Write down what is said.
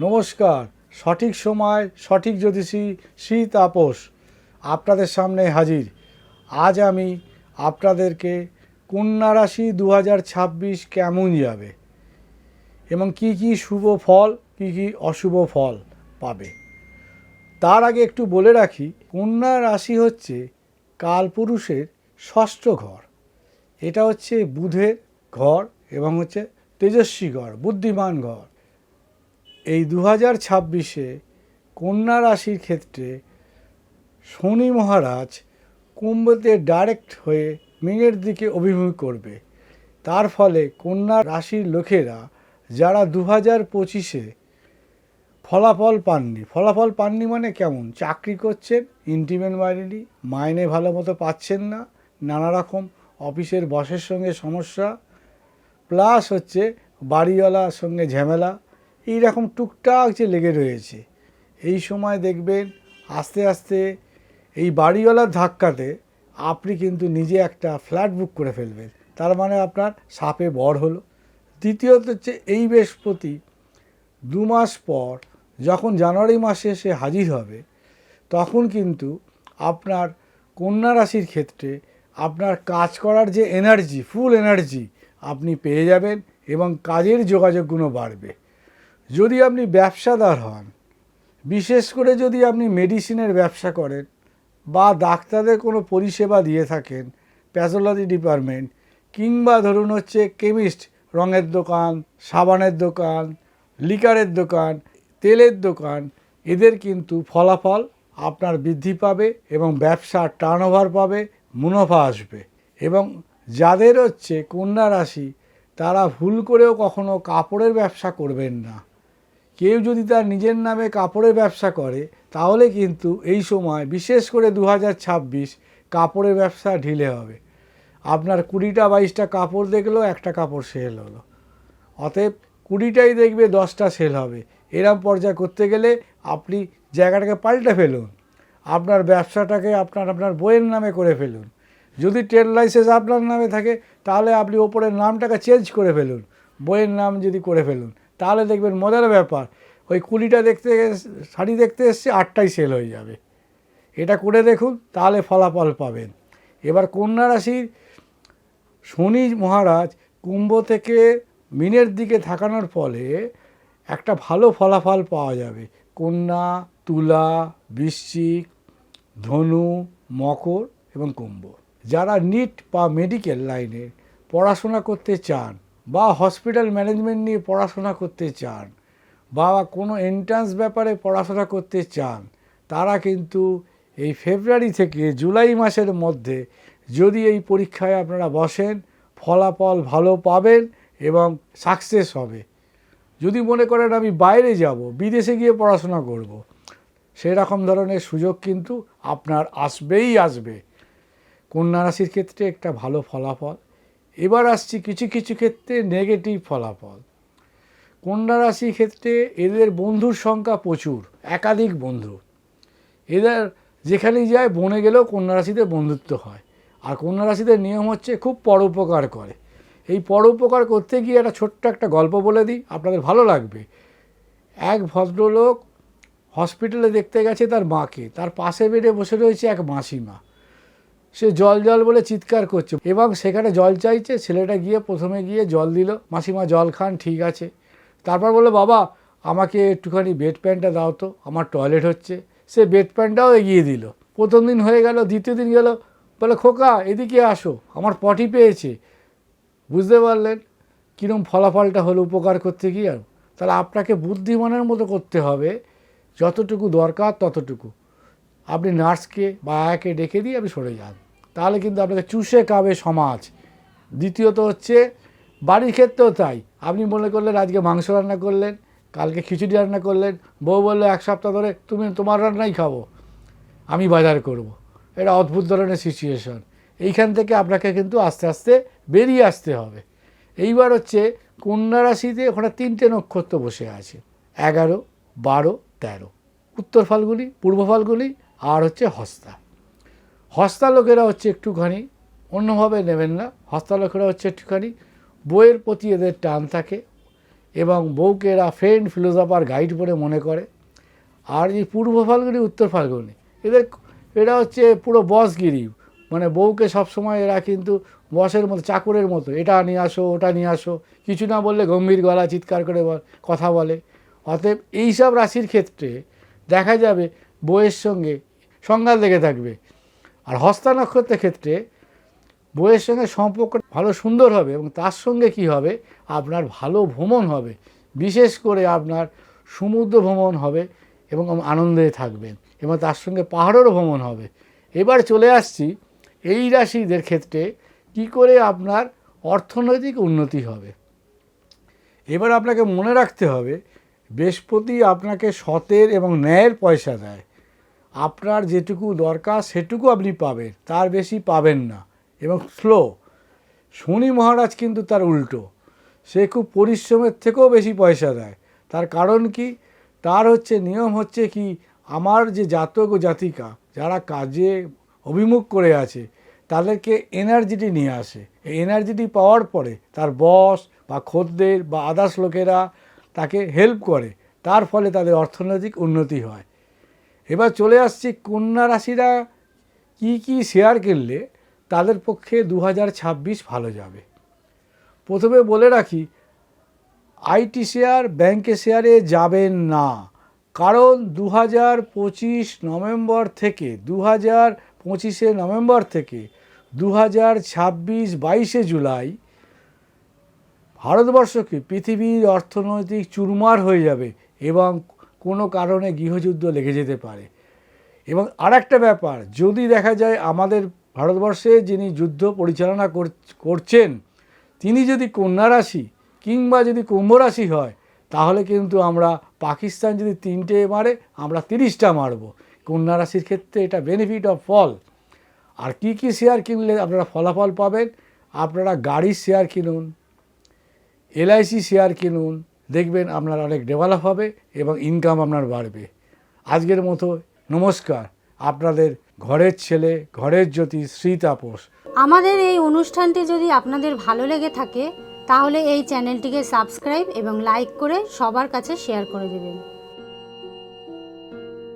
নমস্কার। সঠিক সময়, সঠিক জ্যোতিষী শ্রী তাপস আপনাদের সামনে হাজির। আজ আমি আপনাদেরকে কন্যা রাশি দু হাজার ছাব্বিশ কেমন যাবে? এবং কি কি শুভ ফল, কি কি অশুভ ফল পাবে? তার আগে একটু বলে রাখি, কন্যা রাশি হচ্ছে কালপুরুষের ষষ্ঠ ঘর। এটা হচ্ছে বুধের ঘর এবং হচ্ছে তেজস্বী ঘর, বুদ্ধিমান ঘর। এই দু হাজার ছাব্বিশে কন্যা রাশির ক্ষেত্রে শনি মহারাজ কুম্ভতে ডাইরেক্ট হয়ে মিনের দিকে অভিমুখ করবে। তার ফলে কন্যা রাশির লোকেরা যারা দু হাজার পঁচিশে ফলাফল পাননি ফলাফল পাননি মানে কেমন? চাকরি করছেন ইন্টিমেন্ট মাইনেনি মাইনে ভালো মতো পাচ্ছেন না, নানা রকম অফিসের বসের সঙ্গে সমস্যা প্লাস হচ্ছে বাড়িওয়ালার সঙ্গে ঝামেলা এই রকম টুকটাক যে লেগে রয়েছে, এই সময় দেখবেন আস্তে আস্তে এই বাড়িওয়ালার ধাক্কাতে আপনি কিন্তু নিজে একটা ফ্ল্যাট বুক করে ফেলবেন। তার মানে আপনার সাপে বড় হলো। দ্বিতীয়ত হচ্ছে এই বৃহস্পতি দু মাস পর যখন জানুয়ারি মাসে এসে হাজির হবে, তখন কিন্তু আপনার কন্যা রাশির ক্ষেত্রে আপনার কাজ করার যে এনার্জি ফুল এনার্জি আপনি পেয়ে যাবেন এবং কাজের যোগাযোগগুলো বাড়বে। যদি আপনি ব্যবসাদার হন, বিশেষ করে যদি আপনি মেডিসিনের ব্যবসা করেন বা ডাক্তারদের কোনো পরিষেবা দিয়ে থাকেন, প্যাথোলজি ডিপার্টমেন্ট কিংবা ধরুন হচ্ছে কেমিস্ট, রঙের দোকান, সাবানের দোকান, লিকারের দোকান, তেলের দোকান, এদের কিন্তু ফলাফল আপনার বৃদ্ধি পাবে এবং ব্যবসার টার্নওভার পাবে, মুনাফা আসবে। এবং যাদের হচ্ছে কন্যা রাশি, তারা ভুল করেও কখনো কাপড়ের ব্যবসা করবেন না। কেউ যদি তার নিজের নামে কাপড়ের ব্যবসা করে, তাহলে কিন্তু এই সময় বিশেষ করে দু কাপড়ের ব্যবসা ঢিলে হবে। আপনার কুড়িটা বাইশটা কাপড় দেখলেও একটা কাপড় সেল হলো। অতএব কুড়িটাই দেখবে, দশটা সেল হবে। এরম পর্যায়ে করতে গেলে আপনি জায়গাটাকে পাল্টে ফেলুন। আপনার ব্যবসাটাকে আপনার আপনার বইয়ের নামে করে ফেলুন। যদি ট্রেড লাইসেন্স আপনার নামে থাকে, তাহলে আপনি ওপরের নামটাকে চেঞ্জ করে ফেলুন। বইয়ের নাম যদি করে ফেলুন। তাহলে দেখবেন মজার ব্যাপার। ওই কুড়িটা দেখতে শাড়ি দেখতে এসছে আটটাই সেল হয়ে যাবে। এটা করে দেখুন, তাহলে ফলাফল পাবেন। এবার কন্যা রাশির শনি মহারাজ কুম্ভ থেকে মিনের দিকে থাকানোর ফলে একটা ভালো ফলাফল পাওয়া যাবে। কন্যা, তুলা, বৃশ্চিক, ধনু, মকর এবং কুম্ভ। যারা নিট বা মেডিকেল লাইনে পড়াশোনা করতে চান বা হসপিটাল ম্যানেজমেন্ট নিয়ে পড়াশোনা করতে চান, বা কোনো এন্ট্রান্স ব্যাপারে পড়াশোনা করতে চান, তারা কিন্তু এই ফেব্রুয়ারি থেকে জুলাই মাসের মধ্যে যদি এই পরীক্ষায় আপনারা বসেন, ফলাফল ভালো পাবেন এবং সাকসেস হবে যদি মনে করেন আমি বাইরে যাব, বিদেশে গিয়ে পড়াশোনা করব। সেরকম ধরনের সুযোগ কিন্তু আপনার আসবেই আসবে কন্যা রাশির ক্ষেত্রে একটা ভালো ফলাফল এবার আসছি কিছু কিছু ক্ষেত্রে নেগেটিভ ফলাফল। কন্যা রাশির ক্ষেত্রে এদের বন্ধুর সংখ্যা প্রচুর, একাধিক বন্ধু। এদের যেখানেই যায়, বনে গেলেও কন্যা রাশিতে বন্ধুত্ব হয়। আর কন্যা রাশিদের নিয়ম হচ্ছে খুব পরোপকার করে। এই পরোপকার করতে গিয়ে একটা ছোট্ট একটা গল্প বলে দিই, আপনাদের ভালো লাগবে। এক ভদ্রলোক হসপিটালে দেখতে গেছে তার মাকে। তার পাশে বেডে বসে রয়েছে এক মাসিমা। সে জল জল বলে চিৎকার করছে এবং সেখানে জল চাইছে, ছেলেটা গিয়ে প্রথমে গিয়ে জল দিল, মাসিমা, জল খান, ঠিক আছে। তারপর বলল, বাবা, আমাকে একটুখানি বেড প্যানটা দাও তো, আমার টয়লেট হচ্ছে। সে বেড প্যান্টটাও এগিয়ে দিল। প্রথম দিন হয়ে গেল, দ্বিতীয় দিন গেল, বলে, খোকা, এদিকে আসো, আমার পটি পেয়েছে। বুঝতে পারলেন কীরকম ফলাফলটা হলো উপকার করতে গিয়ে। আর তাহলে আপনাকে বুদ্ধিমানের মতো করতে হবে, যতটুকু দরকার ততটুকু। আপনি নার্সকে বা আয়াকে ডেকে দিয়ে আপনি সরে যান। তাহলে কিন্তু আপনাকে চুষে খাবে সমাজ। দ্বিতীয়ত হচ্ছে, বাড়ির ক্ষেত্রেও তাই। আপনি মনে করলেন, আজকে মাংস রান্না করলেন, কালকে খিচুড়ি রান্না করলেন, বউ বলল, এক সপ্তাহ ধরে তুমি তোমার রান্নাই খাব, আমি বাজার করব। এটা অদ্ভুত ধরনের সিচুয়েশন এইখান থেকে আপনাকে কিন্তু আস্তে আস্তে বেরিয়ে আসতে হবে। এইবার হচ্ছে, কন্যা রাশিতে ওখানে তিনটে নক্ষত্র বসে আছে। এগারো, বারো, তেরো। উত্তর ফাল্গুনি, পূর্ব ফাল্গুনি আর হচ্ছে হস্তা। হস্তা লোকেরা হচ্ছে একটুখানি অন্যভাবে নেবেন না। হস্তা লোকেরা হচ্ছে একটুখানি বইয়ের প্রতি এদের টান থাকে এবং বউকে এরা ফ্রেন্ড ফিলোসফার গাইড বলে মনে করে। আর এই পূর্ব ফাল্গুনি, উত্তর ফাল্গুনি, এদের এরা হচ্ছে পুরো বসগিরি। মানে বউকে সবসময় এরা কিন্তু বসের মতো, চাকরের মতো, এটা নিয়ে আসো, ওটা নিয়ে আসো, কিছু না বললে গম্ভীর গলা, চিৎকার করে কথা বলে। অতএব এইসব রাশির ক্ষেত্রে দেখা যাবে বইয়ের সঙ্গে সংঘাত লেগে থাকবে। আর হস্তা নক্ষত্রের ক্ষেত্রে বইয়ের সঙ্গে সম্পর্ক ভালো সুন্দর হবে এবং তার সঙ্গে কি হবে? আপনার ভালো ভ্রমণ হবে। বিশেষ করে আপনার সমুদ্র ভ্রমণ হবে এবং আনন্দে থাকবেন এবং তার সঙ্গে পাহাড়েরও ভ্রমণ হবে। এবার চলে আসছি এই রাশিদের ক্ষেত্রে কি করে আপনার অর্থনৈতিক উন্নতি হবে। এবার আপনাকে মনে রাখতে হবে, বৃহস্পতি আপনাকে সতের এবং ন্যায়ের পয়সা দেয়। আপনার যেটুকু দরকার, সেটুকু আপনি পাবেন, তার বেশি পাবেন না। এবং স্লো শনি মহারাজ কিন্তু তার উল্টো। সে খুব পরিশ্রমের থেকেও বেশি পয়সা দেয়। তার কারণ কি? তার হচ্ছে, নিয়ম হচ্ছে কি, আমার যে জাতক ও জাতিকা, যারা কাজে অভিমুখ করে আছে, তাদেরকে এনার্জিটি নিয়ে আসে। এই এনার্জিটি পাওয়ার পরে তার বস বা খদ্দের বা আদার্স লোকেরা তাকে হেল্প করে। তার ফলে তাদের অর্থনৈতিক উন্নতি হয়। এবার চলে আসছি কন্যা রাশিরা কি কি শেয়ার কিনলে তাদের পক্ষে দু হাজার ছাব্বিশ ভালো যাবে। প্রথমে বলে রাখি আইটি শেয়ার ব্যাংকে শেয়ারে যাবেন না। কারণ দু হাজার পঁচিশ নভেম্বর থেকে দু হাজার পঁচিশে নভেম্বর থেকে দু হাজার ছাব্বিশ বাইশে জুলাই ভারতবর্ষকে পৃথিবীর অর্থনৈতিক চুরমার হয়ে যাবে এবং কোনো কারণে গৃহযুদ্ধ লেগে যেতে পারে। এবং আর একটা ব্যাপার, যদি দেখা যায় আমাদের ভারতবর্ষে যিনি যুদ্ধ পরিচালনা কর- করছেন, তিনি যদি কন্যা রাশি কিংবা যদি কুম্ভ রাশি হয়, তাহলে কিন্তু আমরা পাকিস্তান যদি তিনটে মারে, আমরা তিরিশটা মারব। কন্যা রাশির ক্ষেত্রে এটা বেনিফিট অফ ফল আর কি কি শেয়ার কিনলে আপনারা ফলাফল পাবেন? আপনারা গাড়ির শেয়ার কিনুন এলআইসি শেয়ার কিনুন দেখবেন আপনার অনেক ডেভেলপ হবে এবং ইনকাম আপনার বাড়বে। আজকের মতো নমস্কার। আপনাদের ঘরের ছেলে, ঘরের জ্যোতি শ্রী তাপস। আমাদের এই অনুষ্ঠানটি যদি আপনাদের ভালো লেগে থাকে, তাহলে এই চ্যানেলটিকে সাবস্ক্রাইব এবং লাইক করে সবার কাছে শেয়ার করে দেবেন।